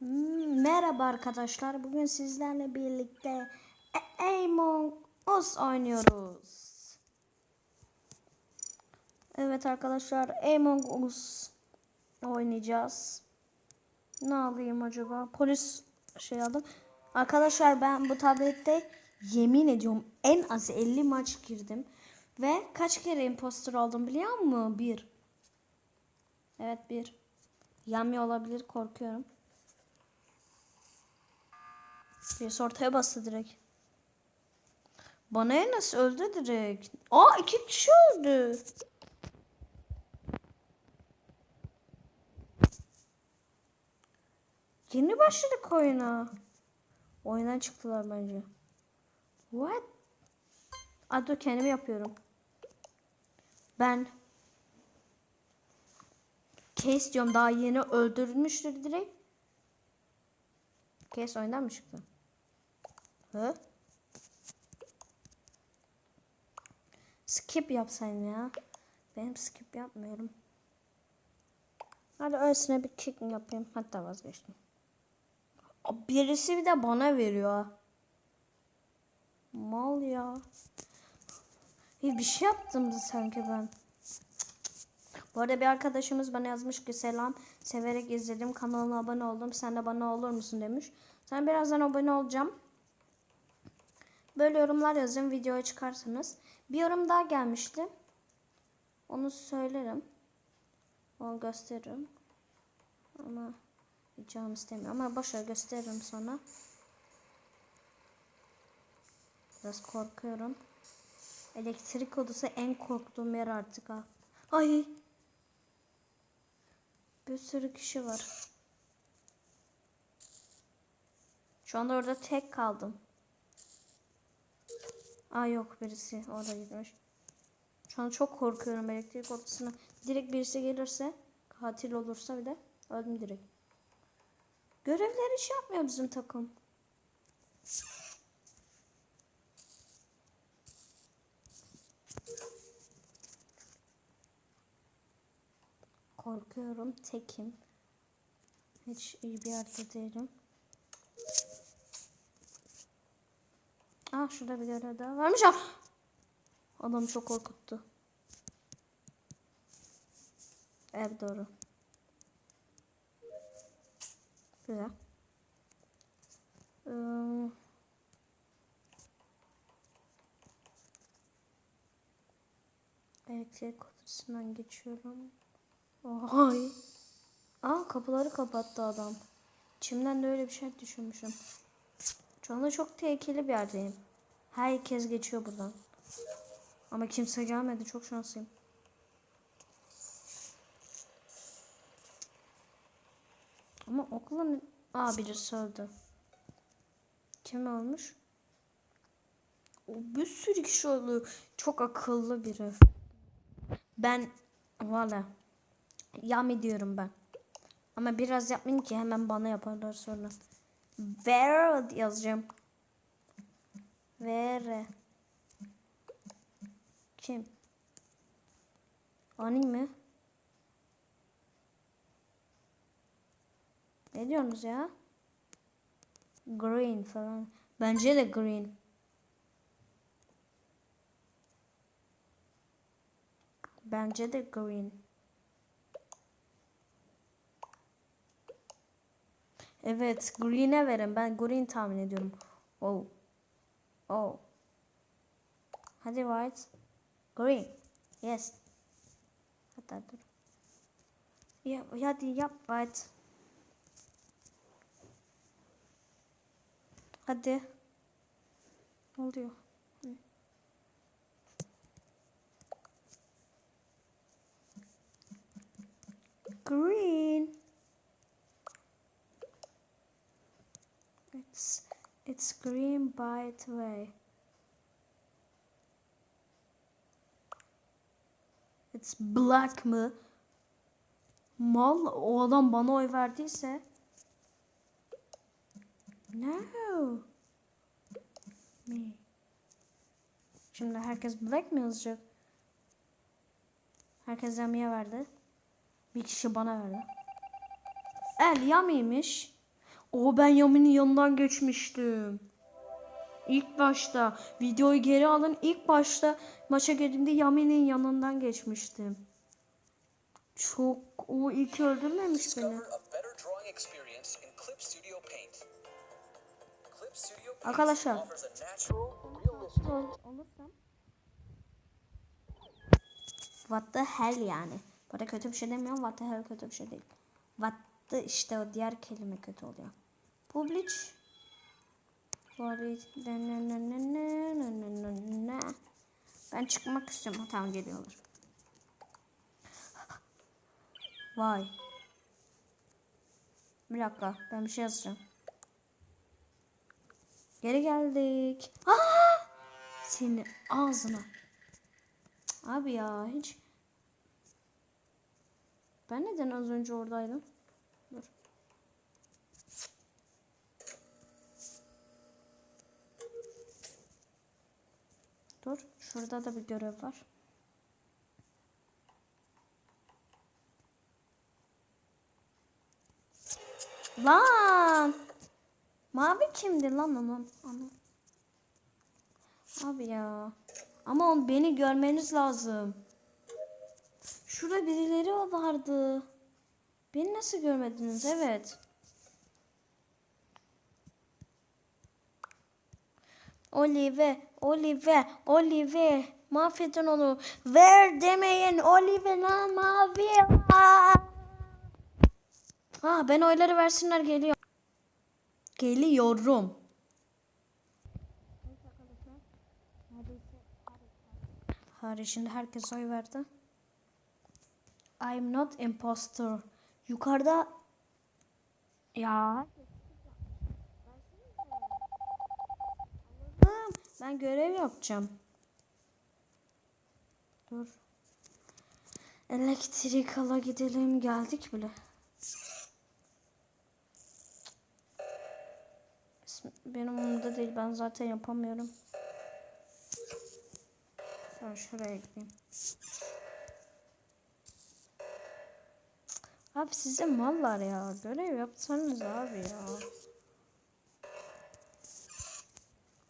Hmm, Merhaba arkadaşlar. Bugün sizlerle birlikte Among Us oynuyoruz. Evet arkadaşlar Among Us oynayacağız. Ne alayım acaba? Polis şey aldım. Arkadaşlar ben bu tablette yemin ediyorum en az 50 maç girdim. Ve kaç kere imposter oldum biliyor musun? Bir. Evet bir. Yami olabilir korkuyorum. Birisi ortaya bastı direkt. Bana nasıl öldü direkt? Aa iki kişi öldü. Yeni başladık oyuna. Oyundan çıktılar bence. What? Aa, dur kendimi yapıyorum. Ben Case diyorum daha yeni öldürülmüştür direkt. Case oyundan mı çıktı? Hı? Skip yapsaydım ya. Benim skip yapmıyorum. Hadi öylesine bir kick yapayım. Hatta vazgeçtim. Birisi bir de bana veriyor. Mal ya. Bir şey yaptım da sanki ben. Bu arada bir arkadaşımız bana yazmış ki selam severek izledim kanalına abone oldum sen de bana olur musun demiş. Sen birazdan abone olacağım. Böyle yorumlar yazın videoya çıkarsanız. Bir yorum daha gelmişti. Onu söylerim. Onu gösteririm. Ama canım istemiyor. Ama boşver gösteririm sonra. Biraz korkuyorum. Elektrik odası en korktuğum yer artık ha. Ay. Bir sürü kişi var. Şu anda orada tek kaldım. Aa yok birisi orada gitmiş. Şu an çok korkuyorum elektrik odasına. Direkt birisi gelirse katil olursa bir de öldüm direkt. Görevleri iş yapmıyor bizim takım. Korkuyorum. Tekim. Hiç iyi bir yerde değilim. Ah şurada bir görev daha varmış. Ah! Adam çok korkuttu. Ev doğru. Güzel. Ee, elektrik odasından geçiyorum. Ay. Aa kapıları kapattı adam. İçimden de öyle bir şey düşünmüşüm. Şu anda çok tehlikeli bir yerdeyim. Herkes geçiyor buradan. Ama kimse gelmedi. Çok şanslıyım. Ama okulun... Aa birisi öldü. Kim olmuş? O bir sürü kişi öldü. Çok akıllı biri. Ben... Valla. Yami diyorum ben. Ama biraz yapmayayım ki hemen bana yaparlar sonra. Where yazacağım. Where. Kim? Ani mi? Ne diyorsunuz ya? Green falan. Bence de green. Bence de green. Evet, green'e verin. Ben green tahmin ediyorum. Oh. Oh. Hadi white. Green. Yes. Hatta dur. Ya, hadi yap white. Hadi. Ne oluyor? Hı. Green. It's it's green by the way. It's black mı? Mal o adam bana oy verdiyse. No. Me. Şimdi herkes black mi yazacak? Herkes Yami'ye verdi. Bir kişi bana verdi. El Yami'ymiş. O ben Yami'nin yanından geçmiştim. İlk başta videoyu geri alın. İlk başta maça girdiğimde Yami'nin yanından geçmiştim. Çok o ilk öldürmemiş beni. Arkadaşlar. What the hell yani. Burada kötü bir şey demiyorum. What the hell kötü bir şey değil. What the işte o diğer kelime kötü oluyor. Publish. Ben çıkmak istiyorum. Tamam geliyorlar. Vay. Bir dakika. Ben bir şey yazacağım. Geri geldik. Aa! Senin ağzına. Abi ya hiç. Ben neden az önce oradaydım? Dur. Dur. Şurada da bir görev var. Lan! Mavi kimdi lan onun? Ana. Abi ya. Ama on beni görmeniz lazım. Şurada birileri vardı. Beni nasıl görmediniz? Evet. Olive, Olive, Olive. Mahvedin onu. Ver demeyin. Olive lan mavi. Ha ben oyları versinler geliyor. Geliyorum. Hadi şimdi herkes oy verdi. I'm not imposter. Yukarıda ya. Ben görev yapacağım. Dur. Elektrik ala gidelim geldik bile. Benim umurumda değil ben zaten yapamıyorum. Ben şuraya gideyim. Abi size mallar ya. Görev yapsanız abi ya.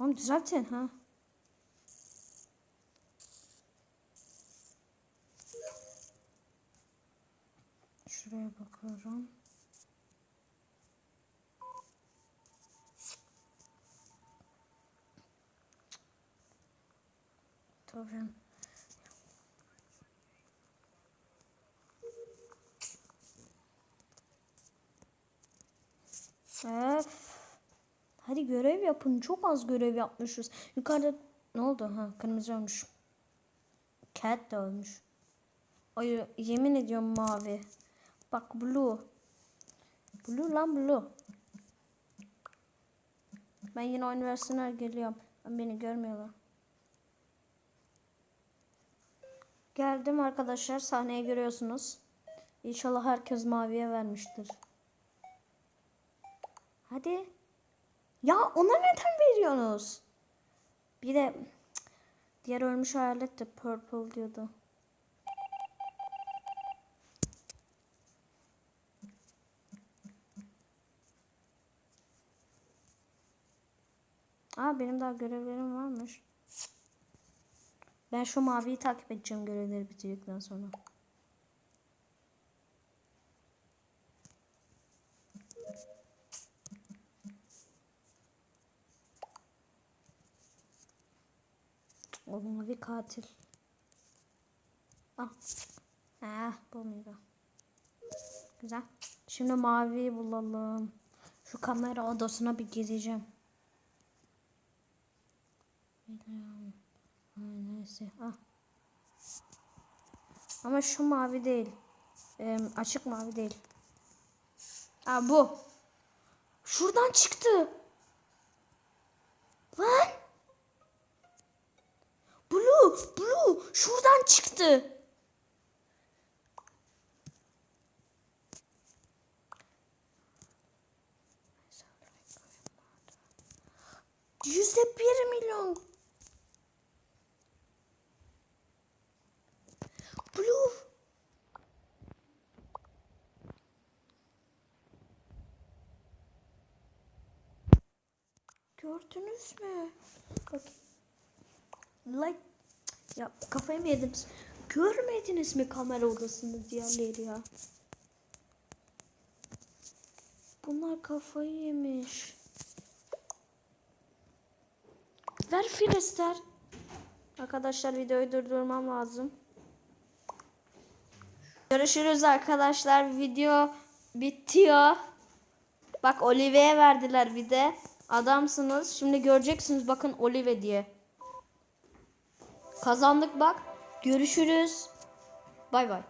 Oğlum düzeltin ha. Şuraya bakıyorum. Tabii. Öf. Hadi görev yapın. Çok az görev yapmışız. Yukarıda ne oldu? Ha kırmızı olmuş. Cat de ölmüş. Ay yemin ediyorum mavi. Bak blue. Blue lan blue. Ben yine üniversiteler geliyorum. Ben beni görmüyorlar. Geldim arkadaşlar. Sahneye görüyorsunuz. İnşallah herkes maviye vermiştir. Hadi. Ya ona neden veriyorsunuz? Bir de diğer ölmüş hayalet de purple diyordu. Aa benim daha görevlerim varmış. Ben şu maviyi takip edeceğim görevleri bitirdikten sonra. O mavi katil. Ah. Ah bu muydu? Güzel. Şimdi maviyi bulalım. Şu kamera odasına bir gireceğim. Neyse. Ah. Ama şu mavi değil. Ee, açık mavi değil. Aa bu. Şuradan çıktı. Lan. Blue, şuradan çıktı. Yüzde bir milyon. Blue. Gördünüz mü? Bak. Like. Ya kafayı mı yediniz? Görmediniz mi kamera odasını diğerleri ya? Bunlar kafayı yemiş. Ver Filisler. Arkadaşlar videoyu durdurmam lazım. Görüşürüz arkadaşlar. Video bitiyor. Bak Olive'ye verdiler bir de. Adamsınız. Şimdi göreceksiniz bakın Olive diye. Kazandık bak. Görüşürüz. Bay bay.